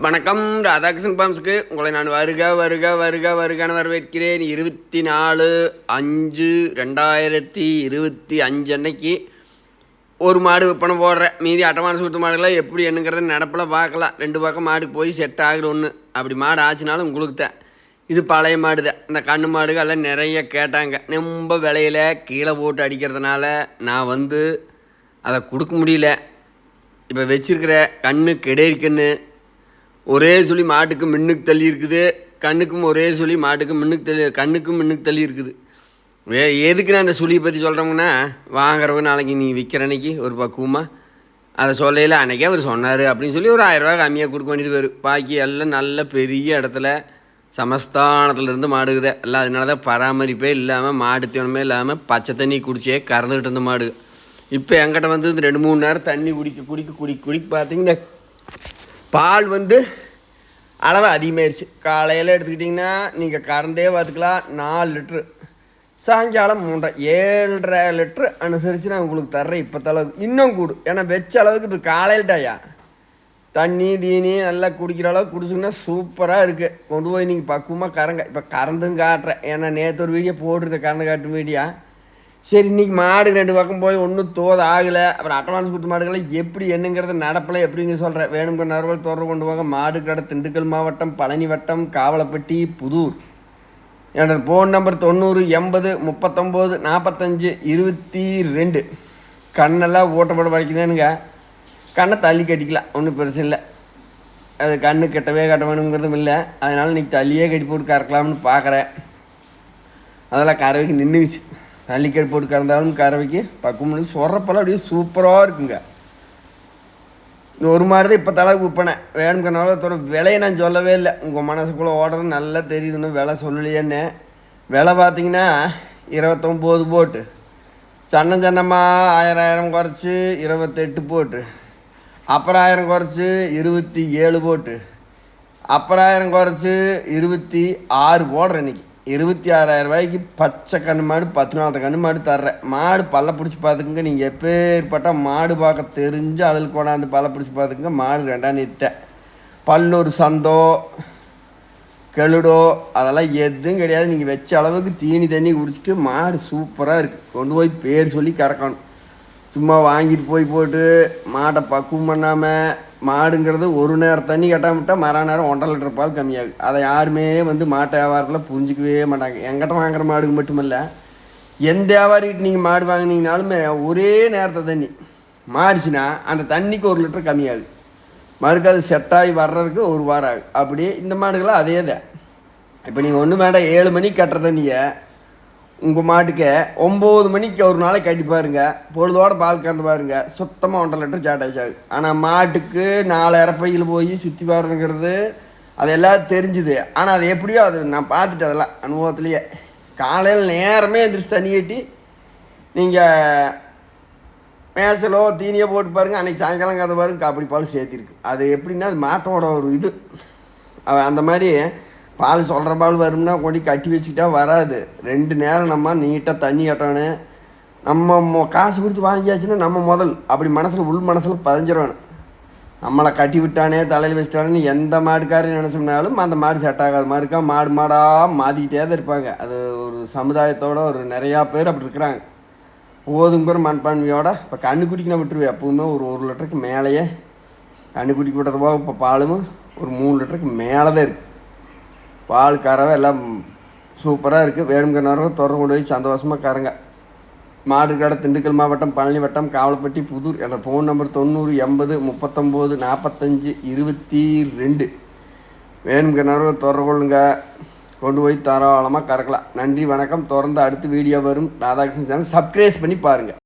வணக்கம் ராதாகிருஷ்ணன் பாம்ஸுக்கு உங்களை நான் வருக வருக வருக வருகான வரவேற்கிறேன். இருபத்தி நாலு அஞ்சு ரெண்டாயிரத்தி இருபத்தி அஞ்சு அன்னைக்கு ஒரு மாடு விற்பனை போடுறேன் மீதி அட்டமான சுற்று மாடுகளை எப்படி என்னங்கிறத நடப்பில் பார்க்கலாம். ரெண்டு பக்கம் மாடு போய் செட் ஆகுது ஒன்று அப்படி மாடு ஆச்சுனாலும் உங்களுக்கு தான். இது பழைய மாடு தான். இந்த கண்ணு மாடுகள் எல்லாம் நிறைய கேட்டாங்க. ரொம்ப விலையில கீழே போட்டு அடிக்கிறதுனால நான் வந்து அதை கொடுக்க முடியல. இப்போ வச்சுருக்கிற கண்ணு கெடேரி கண்ணு ஒரே சொல்லி மாட்டுக்கு மின்னுக்கு தள்ளி இருக்குது கண்ணுக்கும் ஒரே சொல்லி மாட்டுக்கு மின்னுக்கு தள்ளி கண்ணுக்கும் மின்னுக்கு தள்ளி இருக்குது. வே எதுக்கு நான் இந்த சுழியை பற்றி சொல்கிறோம்னா வாங்குறவங்க நாளைக்கு நீங்கள் விற்கிற அன்னைக்கு ஒரு பக்குவமாக அதை சொல்லையில் அன்றைக்கே அவர் சொன்னார் அப்படின்னு சொல்லி ஒரு ஆயிரரூவா கம்மியாக கொடுக்க வேண்டியது வரும். பாக்கி எல்லாம் நல்ல பெரிய இடத்துல சமஸ்தானத்துலேருந்து மாடுகுது. எல்லாம் அதனால தான் பராமரிப்பே இல்லாமல் மாடு தீவனமே இல்லாமல் பச்சை தண்ணி குடிச்சே கறந்துக்கிட்டு இருந்த மாடு. இப்போ என்கிட்ட வந்து இந்த ரெண்டு மூணு நேரம் தண்ணி குடிக்க குடிக்க குடிக்க குடிக்க பார்த்தீங்கன்னா பால் வந்து அளவு அதிகமாயிருச்சு. காலையில் எடுத்துக்கிட்டிங்கன்னா நீங்கள் கறந்தே பார்த்துக்கலாம். நாலு லிட்ரு சாயங்காலம் மூன்றரை ஏழரை லிட்ரு அனுசரித்து நான் உங்களுக்கு தர்றேன் இப்போ அளவுக்கு. இன்னும் கூடு. ஏன்னா வச்ச அளவுக்கு இப்போ காலையில்ட்டாயா தண்ணி தீனி நல்லா குடிக்கிற அளவுக்கு குடிச்சிங்கன்னா சூப்பராக இருக்குது கொண்டு போய் நீங்கள் பக்குவமாக கறங்க. இப்போ கறந்தும் காட்டுறேன். ஏன்னா நேற்று ஒரு வீடியோ போட்டிருந்தேன். கறந்து காட்டும் வீடியோ சரி இன்றைக்கி மாடு ரெண்டு பக்கம் போய் ஒன்றும் தோத ஆகலை. அப்புறம் அட்டவான்ஸ் கொடுத்த மாடுகளை எப்படி என்னங்கிறத நடப்பலை எப்படிங்க சொல்கிறேன் வேணுங்கிற நர்வல் தொடர்பு கொண்டு போக மாடு கடை திண்டுக்கல் மாவட்டம் பழனி வட்டம் காவலப்பட்டி புதூர். எனது ஃபோன் நம்பர் தொண்ணூறு எண்பது முப்பத்தொம்போது நாற்பத்தஞ்சு இருபத்தி ரெண்டு. கண்ணெல்லாம் ஓட்டப்பட வரைக்குதானுங்க கண்ணை தள்ளி கட்டிக்கலாம் ஒன்றும் பிரச்சனை இல்லை. அது கண்ணு கெட்டவே கட்ட வேணுங்கிறதும் இல்லை. அதனால் இன்னைக்கு தள்ளியே கட்டி போட்டு கறக்கலாம்னு பார்க்குறேன் அதெல்லாம் கறவைக்கு நின்றுச்சு நல்லிக்கடி போட்டு கறந்தாலும் கறவைக்கு பக்குவம் சொரப்பெல்லாம் அப்படியே சூப்பராக இருக்குங்க. ஒரு மாதிரி தான் இப்போ தலை விற்பனை வேணுங்கிறனால தோட விலையை நான் சொல்லவே இல்லை. உங்கள் மனசுக்குள்ளே ஓடுறது நல்லா தெரியுதுன்னு விலை சொல்லலையேன்னு. விலை பார்த்தீங்கன்னா இருபத்தொம்போது போட்டு. சன்ன சன்னமாக ஆயிரம் ஆயிரம் குறைச்சி இருபத்தெட்டு போட்டு. அப்புறம் ஆயிரம் குறைச்சி இருபத்தி ஏழு போட்டு. அப்புறம் ஆயிரம் குறைச்சி இருபத்தி ஆறு போடுறேன் இன்னைக்கு. இருபத்தி ஆறாயிரம் ரூபாய்க்கு பச்சை கண்ணு மாடு பத்து நாலு கண்ணு மாடு தர்றேன். மாடு பல்ல பிடிச்சி பார்த்துக்குங்க. நீங்கள் எப்பேற்பட்ட மாடு பார்க்க தெரிஞ்சு அதில் கொண்டாந்து பல்ல பிடிச்சி பார்த்துக்குங்க. மாடு ரெண்டாம் நிறுத்தேன் பல்லூர் சந்தோ கெளுடோ அதெல்லாம் எதுவும் கிடையாது. நீங்கள் வச்ச அளவுக்கு தீனி தண்ணி குடிச்சிட்டு மாடு சூப்பராக இருக்குது கொண்டு போய் பேர் சொல்லி கறக்கணும். சும்மா வாங்கிட்டு போய் போட்டு மாட்டை பக்குவம் பண்ணாமல் மாடுங்கிறது ஒரு நேரம் தண்ணி கட்டாம விட்டால் மறு நேரம் ஒன்றரை லிட்டர் பால் கம்மியாகும் அதை யாருமே வந்து மாட்டு வியாபாரத்தில் புரிஞ்சிக்கவே மாட்டாங்க. எங்கிட்ட வாங்குற மாடுக்கு மட்டுமல்ல எந்த வியாபாரிகிட்ட நீங்கள் மாடு வாங்கினீங்கனாலுமே ஒரே நேரத்தை தண்ணி மாறிச்சுன்னா அந்த தண்ணிக்கு ஒரு லிட்டர் கம்மியாகுது. மறுக்கு அது செட்டாகி வர்றதுக்கு ஒரு வாரம் ஆகும் அப்படி இந்த மாடுகளாம் அதே தான் இப்போ நீங்கள் ஒன்றும் வேண்டாம் ஏழு மணிக்கு கட்டுற தண்ணியை உங்கள் மாட்டுக்கு ஒம்பது மணிக்கு ஒரு நாளைக்கு கட்டி பாருங்க. பொழுதோட பால் கறந்து பாருங்க. சுத்தமாக ஒன்றரை லிட்டர் சாட்டாச்சு ஆகுது ஆனால் மாட்டுக்கு நாலு இறப்பையில் போய் சுற்றி பாருங்கிறது அது எல்லாம் தெரிஞ்சுது. ஆனால் அது எப்படியோ அது நான் பார்த்துட்டு அதெல்லாம் அனுபவத்துலேயே. காலையில் நேரமே எந்திரிச்சு தண்ணி கட்டி நீங்கள் மேசலோ தீனியோ போட்டு பாருங்க. அன்றைக்கி சாயங்காலம் கதை பாருங்க. அப்படி பால் சேர்த்திருக்கு. அது எப்படின்னா அது மாட்டோட ஒரு இது. அந்த மாதிரி பால் சொல்கிற பால் வரும்னா கொண்டு கட்டி வச்சுக்கிட்டா வராது. ரெண்டு நேரம் நம்ம நீட்டாக தண்ணி கட்டணும். நம்ம மொ- காசு கொடுத்து வாங்கியாச்சுன்னா நம்ம முதல். அப்படி மனசில் உள் மனசில் பதிஞ்சிடணும். நம்மளை கட்டி விட்டானே தலையில் வச்சுட்டானே எந்த மாடுக்காரன்னு நினச்சோம்னாலும் அந்த மாடு செட் ஆகாத மாதிரி இருக்கா? மாடு மாடாக மாற்றிக்கிட்டே தான் இருப்பாங்க. அது ஒரு சமுதாயத்தோட ஒரு நிறையா பேர் அப்படி இருக்கிறாங்க. போதுங்கிற மண்பான்மையோட இப்போ கண்ணுக்குட்டிக்கு நான் விட்டுருவேன் எப்பவுமே ஒரு ஒரு லிட்டருக்கு மேலேயே கண்ணுக்குட்டிக்கு விட்டது போக இப்போ பாலும் ஒரு மூணு லிட்டருக்கு மேலே தான் இருக்குது பால் கறவை எல்லாம் சூப்பராக இருக்குது வேணுங்கிற நேரம் தொடர்ந்து கொண்டு போய் சந்தோஷமாக கறங்க மாடு கடை திண்டுக்கல் மாவட்டம் பழனி வட்டம் காவலப்பட்டி புதூர் என்ற ஃபோன் நம்பர் தொண்ணூறு எண்பது முப்பத்தொம்போது நாற்பத்தஞ்சு இருபத்தி ரெண்டு. வேணுங்கிற நேரம் தொடர்பு கொள்ளுங்க. கொண்டு போய் தாராளமாக கறக்கலாம். நன்றி வணக்கம். தொடர்ந்து அடுத்த வீடியோ வரும். ராதாகிருஷ்ணன் சேனல் சப்ஸ்கிரைப் பண்ணி பாருங்கள்